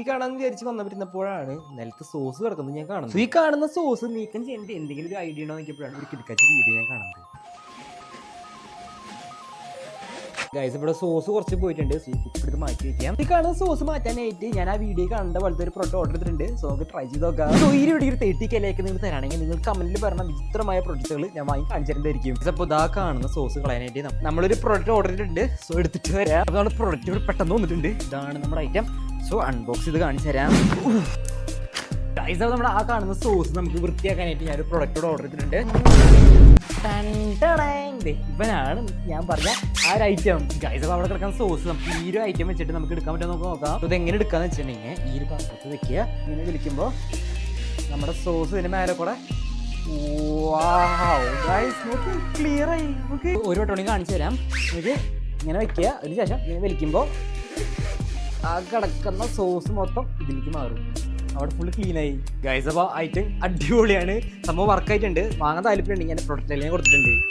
Review കാണാന്ന് വിചാരിച്ച് പറ്റുന്നപ്പോഴാണ് നിലത്ത് സോസ് കിടക്കുന്നത് ഞാൻ കാണുന്നത്. ഈ കാണുന്ന സോസ് നീക്കം ചെയ്യേണ്ട എന്തെങ്കിലും ഒരു ഐഡിയ ഉണ്ടോ നോക്കിയപ്പോഴാണ് ഒരു കിടക്കാച്ച വീഡിയോ ഞാൻ കാണുന്നത്. ഗൈസ് ഇവിടെ സോസ് കുറച്ച് പോയിട്ടുണ്ട്. എടുത്ത് മാറ്റി വെക്കാം. ഈ കാണുന്ന സോസ് മാറ്റാനായിട്ട് ഞാൻ ആ വീഡിയോ കാണേണ്ട പോലത്തെ ഒരു പ്രൊഡക്റ്റ് ഓർഡർ ചെയ്തിട്ടുണ്ട് സോ നമുക്ക് ട്രൈ ചെയ്ത് നോക്കാം. സോ ഈ വീഡിയോ ഒരു തേർട്ടി കെയിലേക്ക് നിങ്ങൾ തരാണെങ്കിൽ നിങ്ങൾ കമന്റിൽ പറഞ്ഞ വിചിത്രമായ പ്രൊഡക്റ്റുകൾ ഞാൻ വാങ്ങി കാണിച്ചിട്ടുണ്ടായിരിക്കും അപ്പോൾ ഇതാ കാണുന്ന സോസ് കളയാനായിട്ട് നമ്മളൊരു പ്രൊഡക്റ്റ് ഓർഡർ ചെയ്തിട്ടുണ്ട് സോ എടുത്തിട്ട് വരാം. അപ്പോൾ നമ്മുടെ പ്രൊഡക്റ്റ് ഇവിടെ പെട്ടെന്ന് വന്നിട്ടുണ്ട്. ഇതാണ് നമ്മുടെ ഐറ്റം സോ അൺബോക്സ് ചെയ്ത് കാണിച്ചു തരാം. ഗൈസ് നമ്മൾ ആ കാണുന്ന സോസ് നമുക്ക് വൃത്തിയാക്കാനായിട്ട് ഞാൻ പ്രൊഡക്റ്റോട് പ്രൊഡക്റ്റ് ഓർഡർ ചെയ്തിട്ടുണ്ട്. ഇവനാണ് ഞാൻ പറഞ്ഞ ആ ഒരു ഐറ്റം ഗൈസ് അവിടെ കിടക്കുന്ന സോസ് നമുക്ക് ഈ ഒരു ഐറ്റം വെച്ചിട്ട് നമുക്ക് എടുക്കാൻ പറ്റുമോ നമുക്ക് നോക്കാം. ഇത് എങ്ങനെ എടുക്കാന്ന് വെച്ചിട്ടുണ്ടെങ്കിൽ ഈ ഒരു പാത്രത്തിൽ വെക്കുക. ഇങ്ങനെ വിളിക്കുമ്പോൾ നമ്മുടെ സോസ് ഇതിന് മേലെ കൂടെ ഒരു വട്ടം കാണിച്ചു തരാം. ഇങ്ങനെ വെക്കുക. അതിന് ശേഷം ഇങ്ങനെ വലിക്കുമ്പോൾ ആ കിടക്കുന്ന സോസ് മൊത്തം ഇതിലേക്ക് മാറും. അവിടെ ഫുള്ള് ക്ലീനായി ഗൈസ് അപ്പോൾ ഐറ്റം അടിപൊളിയാണ്. സംഭവം വർക്കായിട്ടുണ്ട് വാങ്ങാൻ താല്പര്യം ഞാൻ പ്രൊഡക്റ്റ് എല്ലാം കൊടുത്തിട്ടുണ്ട്.